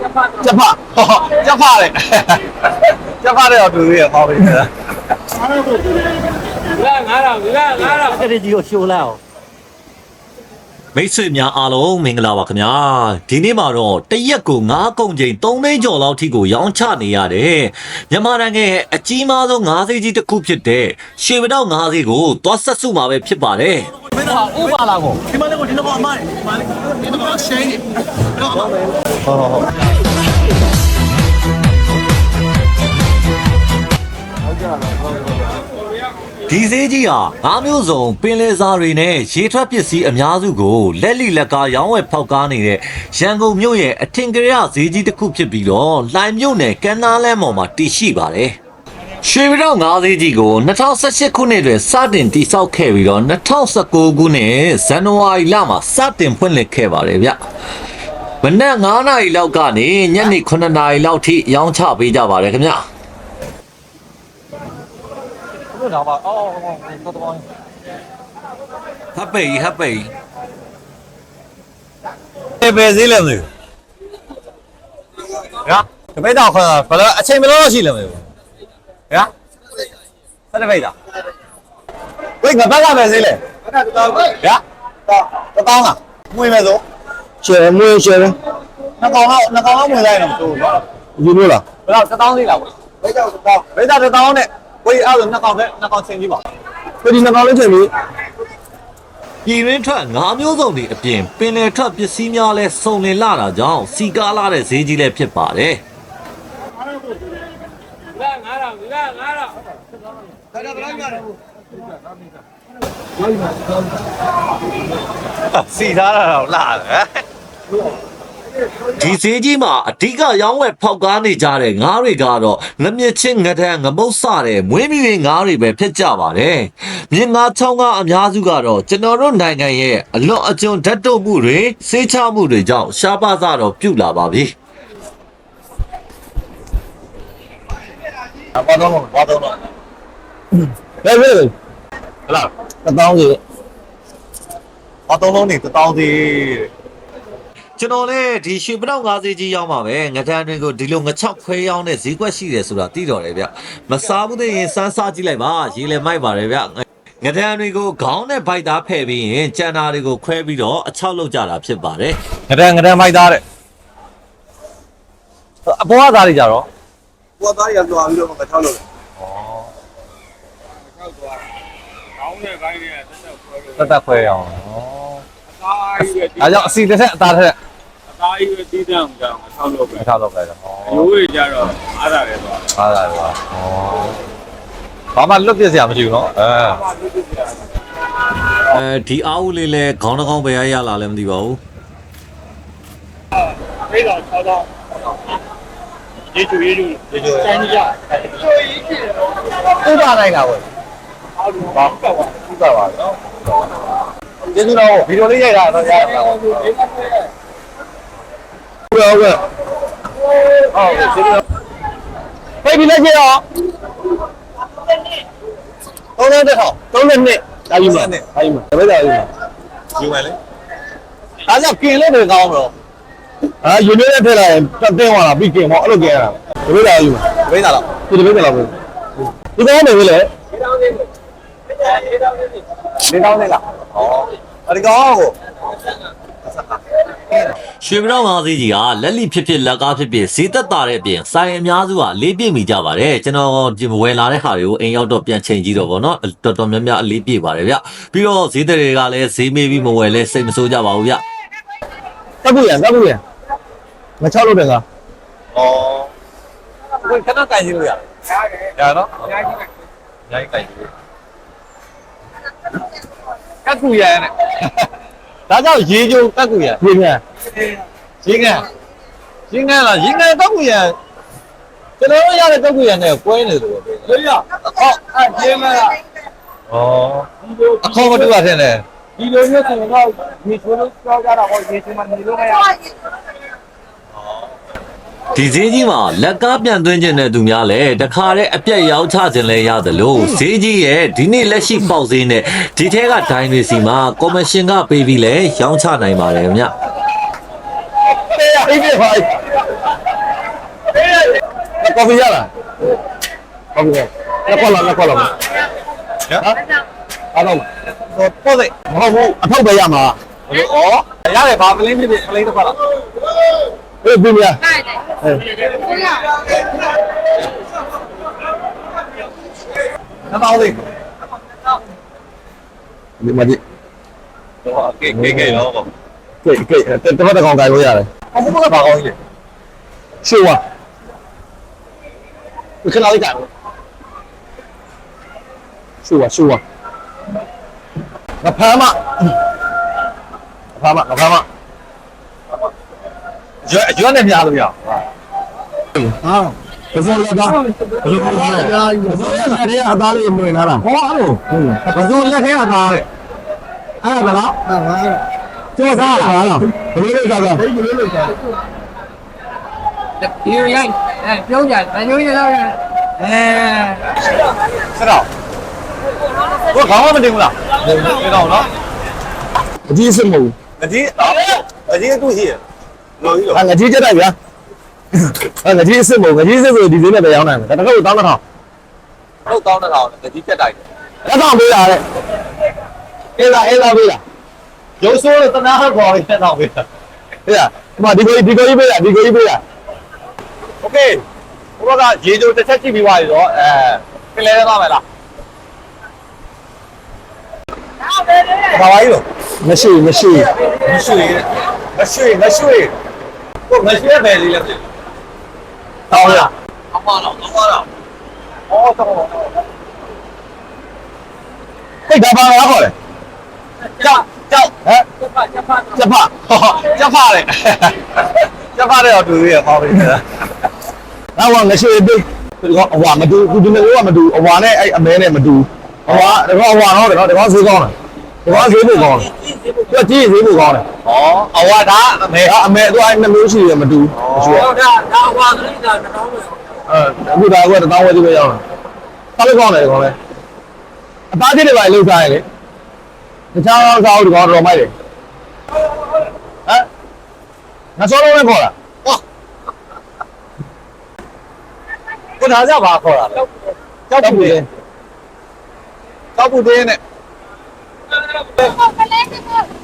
ကျက်ဖဟောကျက်ဖလေကျက်ဖတဲ့တော့တူသေးရပေါ့ပြီလားအဲ့ဒီကြီးကိုရှိုးလိုက်အောင်မိတ်ဆွေများအားလုံးမင်္ဂလာပါခင်ဗျာဒီနေ့မှာတော့တရက်ကို9ကုန်ချိန်3သိန်းကျော်လောက်ထိကိုရောင်းချနေရတယ်မြန်မာနိုင်ငံရဲ့အကြီးမားဆုံး9စီးကြီးတစ်ခုဖြစ်တဲ့ရွှေမတော့9စီးကိုသွားဆက်စုမှာပဲဖြစ်ပါတယ်ဥပါလာကိုဒီမှာလည်းကိုဒီတော့အမိုင်းဒီမှာလည်းဒီတော့ရှိင်းတော့ ဟုတ်ဟုတ်ဒီဈေးကြီးဟာငါးမျိုးစုံပင်လယ်စာတွေနဲ့ရေထွက်ပစ္စည်းအများစုကိုလက်လီလက်ကားရောင်းဝယ်ဖောက်ကားနေတဲ့ရန်ကုန်မြို့ရဲ့အထင်ကရဈေးကြီးတစ်ခုဖြစ်ပြီးတော့လှိုင်မြို့နယ်ကမ်းနားလမ်းပေါ်မှာတည်ရှိပါတယ်ရွှေပြည်တော်ငါးသေးကြီးကို2018ခုနှစ်တွင်စတင်တည်ဆောက်ခဲ့ပြီးတော့2019ခုနှစ်ဇန်နဝါရီလမှာစတင်ဖွင့်လှစ်ခဲ့ပါတယ်ဗျ။ မနက်9နာရီလောက်ကနေညနေ9နာရီလောက်ထိရောင်းချပေးကြပါတယ်ခင်ဗျာတို့တော့ပါအော်တော့တော့။ဟပ်ပိဟပ်ပိပဲပဲဈေးလည်းမသိဘူးဟာတပိတ်တော့ခွန်ဘယ်လိုအချိန်ဘယ်လိုရှိလဲမသိဘူးဟာစတဲ့ပိတ်တာဝိတ်ငါဘက်ကပဲဈေးလဲဟာတော့တောင်းလားမွေးမယ်ဆို ရှယ်မွေးရှယ်နှစ်ကောင်လောက်နှစ်ကောင်လောက်ဝင်လိုက်တော့မတူဘူးနော်ဒီလိုလားဘယ်တော့တစ်တောင်းသေးလားဝိတ်တော့တစ်တောင်းဝိတ်တော့တစ်တောင်းနဲ့ဝိတ်အဲ့လိုနှစ်ကောင်ပဲနှစ်ကောင်ချင်းကြည့်ပါဒီနှစ်ကောင်လေးချိန်ပြီးပြည်ရင်းထွက်ငါးမျိုးစုံတွေအပြင်ပင်လယ်ထွက်ပစ္စည်းများလဲစုံလင်လာတာကြောင့်စီကားလာတဲ့ဈေးကြီးလည်းဖြစ်ပါတယ်စီထားတာတော့လာတယ် ဒီဈေးကြီးမှာအဓိကရောင်းဝယ်ဖောက်ကားနေကြတဲ့ငါးတွေကတော့ငမြင့်ချင်းငဒန်းငမုတ်စတဲ့မွေးမြူရေးငါးတွေပဲဖြစ်ကြပါတယ်မြင်းငါးချောင်းကားအများစုကတော့ကျွန်တော်တို့နိုင်ငံရဲ့အလွန်အကျွံဓာတ်တုပ်မှုတွေစေးချမှုတွေကြောင့်ရှားပါးစားတော့ပြုတ်လာပါပြီဘာတော့ဘာတော့ဘယ်ဘယ်ဟလာတပေါင်းစီဘာတော့လုံးနေတတောင်းသေး ကျွန်တော်လည်းဒီရွှေပတောက်ငါးဈေးကြီးရောက်မှာပဲငဒန်းတွေကိုဒီလိုငချောက်ခွဲရောင်းတဲ့ဈေးကွက်ရှိတယ်ဆိုတာသိတော်တယ်ဗျမစားဘူးတဲ့ရင်စမ်းစားကြည့်လိုက်ပါရေလည်းမိုက်ပါတယ်ဗျငဒန်းတွေကိုခေါင်းနဲ့ဗိုက်သားဖဲ့ပြီးရင်ကြံတာတွေကိုခွဲပြီးတော့အချောက်လုပ်ကြတာဖြစ်ပါတယ်ငဒန်ငဒန်မိုက်သားတဲ့အပေါ်ကသားတွေကြတော့ဘောသားရလွာပြီးတော့မထောက်လို့တက်တက်ခွဲအောင်သားကြီးပဲအဲကြောင့်အစီတစ်ဆက်အသားတစ်ဆက် သားကြီးပဲတီးတန်းကြောင်ဆောက်လို့ပဲမထောက်တော့ပဲဟောရိုးတွေကြတော့အားရတယ်သွားဟာလာပါဟောဘာမှလွတ်ပြစ်စရာမရှိဘူးနော်အဲအဲဒီအားဦးလေးလဲခေါင်းတစ်ခေါင်းပဲရရလာလည်းမသိပါဘူးဖေးတော့ဆောက်တော့ရေချူရေချူရေချူတိုင်းကြဥပနိုင်တာဝယ်အောက်လူဘာပတ်သွားဥပပါနော်ကျေးဇူးတော်ဗီဒီယိုလေးရိုက်တာတော့ရတာ ဟုတ်ကဲ့ ဟုတ်ကဲ့ ဟုတ်ကျေးဇူးတော် ဖိတ်ပြီးလက်ကျရော သုံးလုံးတစ်ထောင် သုံးနှစ်နှစ်တာယူမှာတာယူမှာတပည့်တော်ယူမှာ ယူမယ်လေအားကြောင့်กินလို့တွေကောင်းတော့ အာယူနေတဲ့ထက်လာရင်တက်တင်းသွားတာပြီးกินပေါ့အဲ့လိုกินရတာတပည့်တော်ယူမှာ ဝိဒါတော့ ဒီတပည့်တော်ပဲဒီကောင်းနေပြီလေ နေတောင်းနေလားဩ အဒီကောကိုရွှေပြောင်းငါးဈေးကြီးကလက်လိဖြစ်ဖြစ်လက်ကားဖြစ်ဖြစ်ဈေးသက်သာတဲ့အပြင်ဆိုင်အများစုကအလေးပြည့်မိကြပါတယ်ကျွန်တော်ဒီဝယ်လာတဲ့ဟာတွေကိုအိမ်ရောက်တော့ပြန်ချိန်ကြည့်တော့ဗောနော်တော်တော်များများအလေးပြည့်ပါတယ်ဗျပြီးတော့ဈေးတွေကလည်းဈေးမေးပြီးမဝယ်လဲစိတ်မဆိုးကြပါဘူးဗျတက်ဖို့ရတက်ဖို့ရမချောက်လို့တယ်ကဩကိုခဏကန်ရှင်းလို့ရရနော်အများကြီးအများကြီးကန်ရှင်းကတ် ကူရနဲ့ဒါကြောင့်ရေကြုံကတ်ကူရပြင်းမြန်ရေကန်ရေကန်လားရေကန်ကတ်ကူရကျွန်တော်တို့ရတဲ့ကတ်ကူရနဲ့ကွဲနေတယ်လို့ပြောတယ်လေးရအော်အကျင်းမလားဩအခေါ်မတူပါတဲ့နဲ့ဒီလိုမျိုးဆိုတော့ဒီချိုးလို့ကြောက်ကြတာပေါ့ရေချူမှနေလို့မရ ဒီဈေးကြီးမှာလက်ကားပြန်သွင်းခြင်းတဲ့သူများလည်းတခါတည်းအပြက်ရောက်ချခြင်းလည်းရတယ်လို့ဈေးကြီးရဲ့ဒီနေ့လက်ရှိပေါက်ဈေးနဲ့ဒီထဲကဒိုင်းတွေစီမှာကော်မရှင်ကပေးပြီးလဲရောင်းချနိုင်ပါတယ်ဗျပေးရအိတ်ပြဖိုင်ကော်ဖီရလားကော်ဖီရလက်ကောလာလက်ကောလာဟမ်အားလုံးပို့စိတ်မဟုတ်ဘူးအထောက်ပဲရမှာဩရတယ်ဘာပလင်းဖြစ်ဖြစ်ပလင်းတစ်ခါလားဟေးပြင်း ရနှစ်ပေါင်းစိတ်ဒီမှာဒီဟောကေကေကေတော့ပေါ့ကိတ်ကိတ်တစ်ဖက်တစ်ကောင်ကြိုင်လို့ရတယ်အခုကဘာကောင်းကြီးလဲရှိဝါဒီခဏလေးကြိုင်ရှိဝါရှိဝါငါဖမ်းမငါဖမ်းမငါဖမ်းမရွက်ရွက်နဲ့များလို့ရအောင် ဟာဘယ်လိုလဲတော့ဘယ်လိုလဲဘယ်လိုလဲအသားလေးမွေးလာတာဟောအဲ့လိုဘယ်လိုလက်ခဲအသားတဲ့အဲ့ဒါလားဟာကျော်စားလားဘယ်လိုလဲစားတာဘယ်လိုလဲစားဒီရိုက်အဲပြုံးကြတယ်ညိုးရတော့အဲဆက်တော့ဘိုးခေါင်းမတင်ဘူးလားတင်တော့နော်အကြီးစမဟုတ်ငကြီးငကြီးတူရှိရလို့ကြီးလို့ဟာငကြီးကြက်တိုက်ဗျာ ဟာငကြီးစမဟုတ်ငကြီးစဆိုဒီဈေးနဲ့ပဲရောင်းနိုင်မယ်ဒါတစ်ခါကိုတောင်းတစ်ထောင် ဟုတ်တောင်းတဲ့ကောင်ငကြီးပြက်တိုက်တယ် တစ်ထောင်ပေးတာတဲ့အေးလားအေးလားပေးတာ ရုပ်ဆိုးလို့တနာဟောခေါ်ပြီးတဲ့တော့ပြီ ဟေးဒီမှာဒီကိုဒီကိုကြီးပေးတာဒီကိုကြီးပေးတာ โอเคဘိုးကရေကြိုတစ်ချက်ကြည့်ပြီးသွားပြီတော့အဲပင်လဲသွားမယ်လားဘာပါကြီးလို့ မရှိမရှိ မရှိမရှိမရှိကိုမရှိရပဲလေးလည်းဖြစ် တောင်းရအမတော့အမတော့အော်တော့ဟိတ်ဒါပါလားခေါ်တယ်ကြောက်ကြောက်ဟမ်ချက်ဖချက်ဖကျဖကျက်ဖတယ်ကျက်ဖတယ်တော့တူရဟောပြီလားနောက်ဝငရှိပေးအဝါမတူဘူးဒီမျိုးကမတူအဝါနဲ့အဲ့အမဲနဲ့မတူအဝါဒါကအဝါတော့တယ်နော်ဒါကဈေးကောင်းတယ် ဒါကဈေးဖို့ကောင်းတယ်သူကကြီးဈေးဖို့ကောင်းတယ်ဩအဝါဒါအမေဒါအမဲသူအဲ့နှမျိုးရှိတယ်မတူမရှိဘူးဟုတ်တာဒါဟွာကလေးကတောင်းလို့အဲအခုဒါကတသောင်းဝဲဒီပဲရောက်တယ်စားလို့ကောင်းတယ်ကောင်းတယ်အသားကြီးတွေပါလှုပ်စားရလေတခြားစားဦးဒီကောင်တော်မိုက်တယ်ဟမ်ငါစောလုံးနဲ့ခေါ်တာကိုဒါကြပါခေါ်တာလဲကြောက်ပူတယ်ကြောက်ပူတယ်နဲ့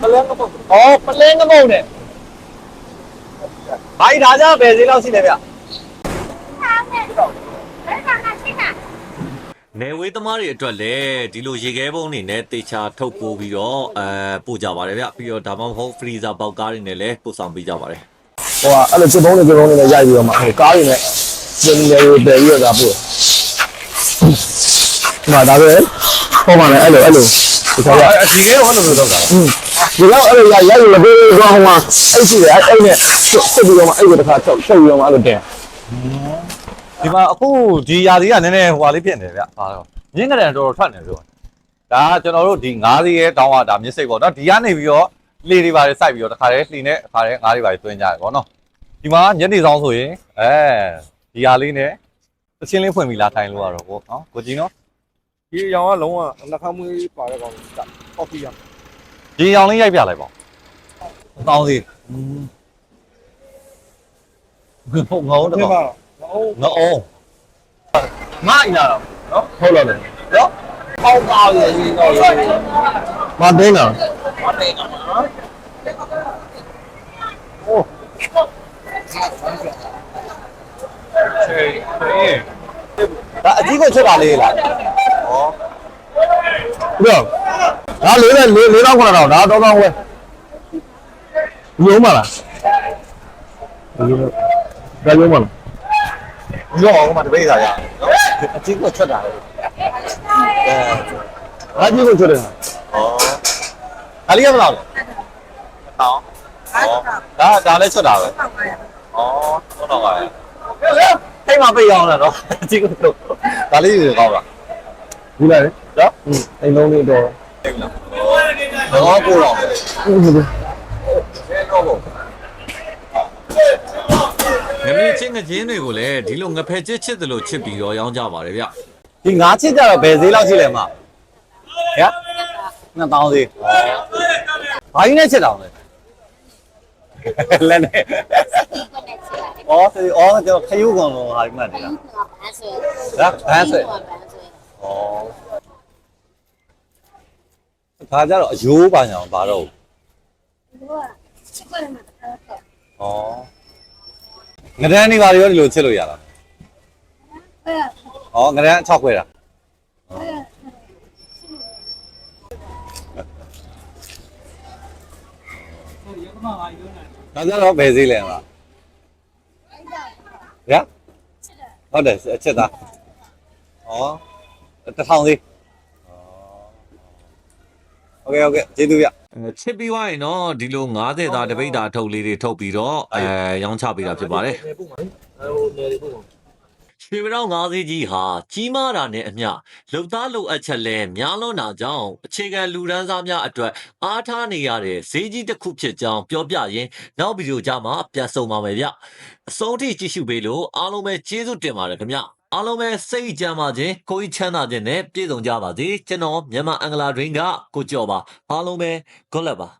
ပလဲငမုံဩပလဲငမုံနဲ့ဘာကြီးဒါကြပဲဈေးလောက်ရှိတယ်ဗျနယ်ဝေးသမားတွေအတွက်လည်းဒီလိုရေခဲပုံးတွေနဲ့တေချာထုတ်ပိုးပြီးတော့အဲပို့ကြပါတယ်ဗျပြီးတော့ဒါမှမဟုတ်ဖရီဇာပေါက်ကားတွေနဲ့လည်းပို့ဆောင်ပေးကြပါတယ်ဟိုကအဲ့လိုစစ်ပုံးတွေစစ်ပုံးတွေနဲ့ရိုက်ပြီးတော့မှဟိုကားတွေနဲ့စင်နေရိုတည်ပြီးတော့ဒါပို့ဒီမှာဒါပဲပုံမှန်လည်းအဲ့လိုအဲ့လိုဒီ ခါက အစီခဲဟောလို့လို့တော့တာ อืมဒီတော့အဲ့လိုရိုက်ရိုက်လို့ပေးတော့ဟိုမှာအဲ့ရှိတယ်အဲ့နဲ့စစ်ပြီးတော့မှအဲ့ကိုတစ်ခါချုပ်ချုပ်ပြီးတော့မှအဲ့လိုတင် ဒီမှာအခုဒီຢာစီကနည်းနည်းဟိုဟာလေးဖြစ်နေတယ်ဗျဟာတော့မြင်းကတန်တော်တော်ထွက်နေဆိုဒါကကျွန်တော်တို့ဒီငါးစီရဲ့တောင်းရတာမြစ်စိတ်ပေါ့နော်ဒီကနေပြီးတော့လေတွေပါလေစိုက်ပြီးတော့တခါတည်းလှီနဲ့တခါတည်းငါးတွေပါလေတွင်းကြတယ်ပေါ့နော်ဒီမှာညနေဆောင်ဆိုရင်အဲဒီຢာလေးနဲ့သချင်းလေးဖွင့်ပြီးလာထိုင်လို့ရတော့ကိုနော်ကိုကြီးနော် ဒီအရောင်ကလုံးဝနှခမ်းမွေးပါတဲ့ကောင်ကကော်ဖီရရေရောင်လေးရိုက်ပြလိုက်ပါဦးတောင်းစီငုံငုံဒီတော့မှာဟိုငအောင်ငါ့အရာတော့နော်ဟုတ်လားလေနော်ပေါက်ပါလေဒီတော့မတင်းတာဒါအကြီးကိုချက်တာလေးလားဩပြီး တော့ဒါလေးနဲ့လေးလေးတော့ခွန်းတော့ဒါတော့တော့ဝဲရုံးမလားဒါရုံးမလားရောအောင်မှတပိတ်စားရနော်အကြီးကိုချက်တာလေအဲဘာကြီးကိုချွတ်တယ်ဩဒါလေးရမလားဟောဒါဒါလည်းချက်တာပဲဩဟုတ်တော့ပါထိတ်မပိတ်အောင်လားနော်အကြီးကိုဒါလေးတွေကောင်းလားဒီလိုက် နော်အိမ်လုံးလေးတော့ထိတ်လားတော့ကိုတော့တော့ကိုငမြင့်ချင်းငချင်းတွေကိုလည်းဒီလိုငဖယ်ချစ်ချစ်တယ်လို့ချစ်ပြီးတော့ရောင်းကြပါတယ်ဗျဒီငါးချစ်ကြတော့ဘယ်ဈေးလောက်ရှိလဲမဟဲ့2000ဈေးဘာကြီးနဲ့ချစ်တောင်လဲလက်နဲ့အော်ဒီအော်ကျွန်တော်ခရုကောင်လုံးဟာဒီမှတ်နေတာဒါဘန်းဆွဲဩ ဒါကြတော့အယိုးပါညာဘာတော့ဩငရမ်းနေပါရောဒီလိုချစ်လို့ရတာဩငရမ်း6ခွဲတာဒါကြတော့ဘယ်စည်းလဲမှာရဟုတ်တယ်အချက်သားဩတစ်ထောင်သေး ဟုတ်ကဲ့ဟုတ်ကဲ့ကျေးဇူးဗျချစ်ပြီးွားရင်တော့ဒီလို90သားတပိတ်တာထုတ်လေးတွေထုတ်ပြီးတော့အဲရောင်းချပေးတာဖြစ်ပါတယ်ဟိုနယ်လေးပို့ပါရွှေပြောင်း၅စီးကြီးဟာကြီးမားတာနဲ့အမျှလုံသားလုံအပ်ချက်လဲများလွန်းတာကြောင့်အခြေခံလူဒန်းစားများအတွက်အားထားနေရတဲ့ဈေးကြီးတစ်ခုဖြစ်ကြောင်းပြောပြရင်းနောက်ဗီဒီယိုကြမှာပြန်ဆုံပါမယ်ဗျအဆုံးထိကြည့်ရှုပေးလို့အားလုံးပဲကျေးဇူးတင်ပါတယ်ခင်ဗျ အားလုံးပဲစိတ်ကြမ်းပါခြင်းကိုယ်ကြီးချမ်းသာခြင်းနဲ့ပြည့်စုံကြပါစေကျွန်တော်မြန်မာအင်္ဂလာဒရင်းကကိုကျော်ပါအားလုံးပဲ good luck ပါ